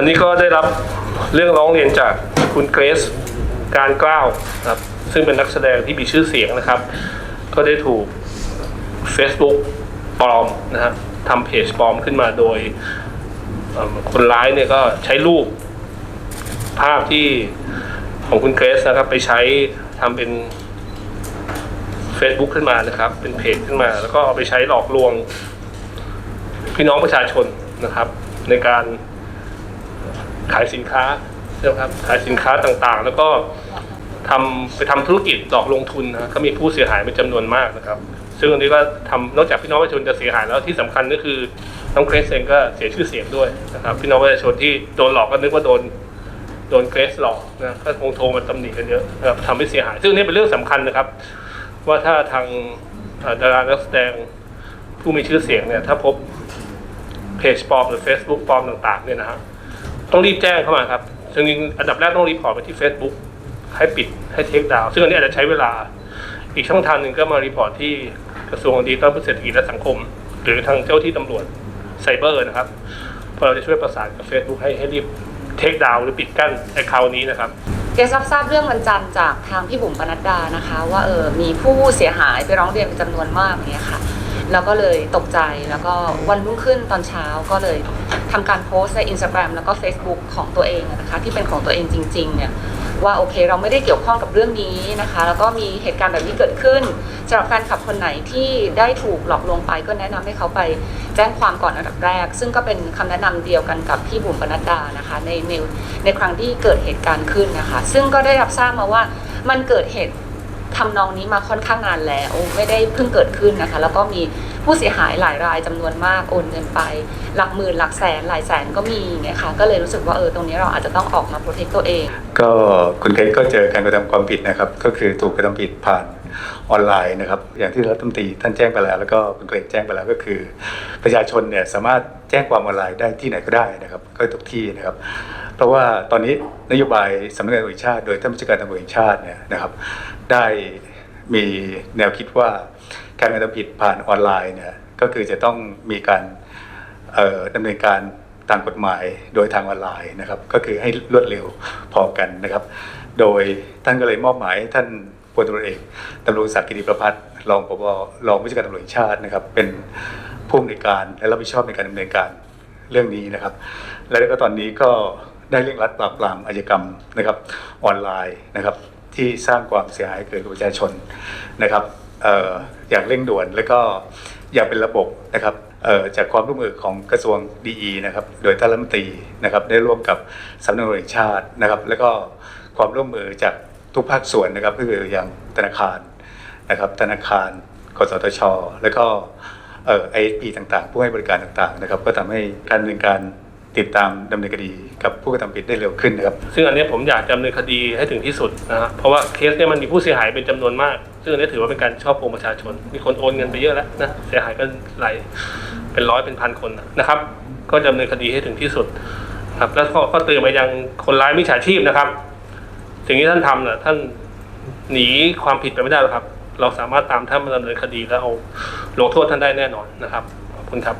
วันนี้ก็ได้รับเรื่องร้องเรียนจากคุณเกรซการกล้าวครับซึ่งเป็นนักแสดงที่มีชื่อเสียงนะครับ ก็ได้ถูก Facebook ปลอมนะครับทำเพจปลอมขึ้นมาโดยคนร้ายเนี่ยก็ใช้รูปภาพที่ของคุณเกรซนะครับ ไปใช้ทำเป็น Facebook ขึ้นมานะครับ เป็นเพจขึ้นมา แล้วก็เอาไปใช้หลอกลวงพี่น้องประชาชนนะครับ ในการ ขายสินค้าใช่ไหมครับขายสินค้าต่างๆ แล้วก็ทำไปทำธุรกิจหลอกลงทุนนะก็มีผู้เสียหายเป็นจำนวนมากนะครับ ซึ่งอันนี้ก็ทำนอกจากพี่น้องประชาชนจะเสียหายแล้วที่สำคัญก็คือน้องเกรซเองก็เสียชื่อเสียงด้วยนะครับ พี่น้องประชาชนที่โดนหลอกก็นึกว่าโดนโดนเกรซหลอกนะก็คงโทรมาตำหนิกันเยอะนะครับทำให้เสียหาย ซึ่งนี่เป็นเรื่องสำคัญนะครับ ว่าถ้าทางดารานักแสดงผู้มีชื่อเสียงเนี่ยถ้าพบเพจปลอมหรือ Facebook ปลอมต่างๆเนี่ยนะฮะ ต้องรีบแจ้งเข้ามาครับซึ่งจริงๆอันดับแรกต้องรีพอร์ตไปที่ Facebook ให้ปิดให้เทคดาวซึ่งอันนี้อาจจะใช้เวลา อีกช่องทางหนึ่งก็มารีพอร์ตที่กระทรวงดิจิทัลเพื่อเศรษฐกิจและสังคม หรือทางเจ้าที่ตำรวจไซเบอร์นะครับเพราะเราจะช่วยประสานกับ Facebook ให้ให้รีบเทคดาวหรือปิดกั้นแอคเคาท์นี้นะครับเกสรับทราบเรื่องวันจันทร์จากทางพี่บุ๋มปนัดดานะคะ ว่าเออมีผู้เสียหายไปร้องเรียนเป็นจำนวนมากเงี้ยค่ะ แล้วก็เลยตกใจแล้วก็วันรุ่งขึ้นตอนเช้าก็เลยทำการโพสต์ใน Instagram แล้วก็ Facebook ของตัวเองนะคะที่เป็นของตัวเองจริงๆเนี่ยว่าโอเคเราไม่ได้เกี่ยวข้องกับเรื่องนี้นะคะ แล้วก็มีเหตุการณ์แบบนี้เกิดขึ้นสำหรับแฟนคลับคนไหนที่ได้ถูกหลอกลวงไป ก็แนะนำให้เขาไปแจ้งความก่อนอันดับแรก ซึ่งก็เป็นคำแนะนำเดียวกันกับพี่บุ๋มปนัดดานะคะในในในครั้งที่เกิดเหตุการณ์ขึ้นนะคะ ซึ่งก็ได้รับทราบมาว่ามันเกิดเหตุ ทำนองนี้มาค่อนข้างนานแล้วไม่ได้เพิ่งเกิดขึ้นนะคะ แล้วก็มีผู้เสียหายหลายรายจำนวนมากโอนเงินไป หลักหมื่นหลักแสนหลายแสนก็มีไงคะก็เลยรู้สึกว่าเออตรงนี้เราอาจจะต้องออกมาโปรเทคตัวเอง ก็คุณเพชรก็เจอการกระทำความผิดนะครับ ก็คือถูกกระทำผิดผ่าน ออนไลน์นะครับ อย่างที่รัฐมนตรีท่านแจ้งไปแล้ว แล้วก็คุณเกรดแจ้งไปแล้วก็คือ ประชาชนเนี่ยสามารถแจ้งความออนไลน์ได้ที่ไหนก็ได้นะครับ ก็ทุกที่นะครับ เพราะว่าตอนนี้นโยบายสำนักงานตำรวจชาติ โดยท่านผู้จัดการตำรวจแห่งชาติเนี่ยนะครับ ได้มีแนวคิดว่าการกระทำผิดผ่านออนไลน์เนี่ยก็คือจะต้องมีการดำเนินการตามกฎหมายโดยทางออนไลน์นะครับ ก็คือให้รวดเร็วพอกันนะครับ โดยท่านก็เลยมอบหมายท่าน ลตำรวจเอกตำรวจศักดิ์กิติประพัฒน์รองผบรองผู้จัดการตำรวจแห่งชาตินะครับ เป็นผู้อำนวยการและรับผิดชอบในการดำเนินการเรื่องนี้นะครับ และก็ตอนนี้ก็ได้เร่งรัดปราบปรามอาชญากรรมนะครับออนไลน์นะครับที่สร้างความเสียหายเกิดกับประชาชนนะครับอย่างเร่งด่วนและก็อย่างเป็นระบบนะครับจากความร่วมมือของกระทรวงดีนะครับโดยท่านรัฐมนตรีนะครับได้ร่วมกับสำนักงานตำรวจแห่งชาตินะครับ แล้วก็ความร่วมมือจาก ทุกภาคส่วนนะครับก็คืออย่างธนาคารนะครับธนาคารกสทช แล้วก็เอ่อไอพีต่างๆ ผู้ให้บริการต่างๆนะครับก็ทำให้การดำเนินการติดตามดำเนินคดีกับผู้กระทำผิดได้เร็วขึ้นนะครับซึ่งอันนี้ผมอยากดำเนินคดีให้ถึงที่สุดนะฮะเพราะว่าเคสเนี่ยมันมีผู้เสียหายเป็นจำนวนมาก ซึ่งอันนี้ถือว่าเป็นการช่อโกงประชาชน มีคนโอนเงินไปเยอะแล้วนะเสียหายกันหลายเป็นร้อยเป็นพันคนนะครับ ก็ดำเนินคดีให้ถึงที่สุดครับแล้วก็เตือนไปยังคนร้ายมิจฉาชีพนะครับ สิ่งที่ท่านทำน่ะท่านหนีความผิดไปไม่ได้หรอกครับ เราสามารถตามท่านมาดำเนินคดีแล้วเอาลงโทษท่านได้แน่นอนนะครับขอบคุณครับ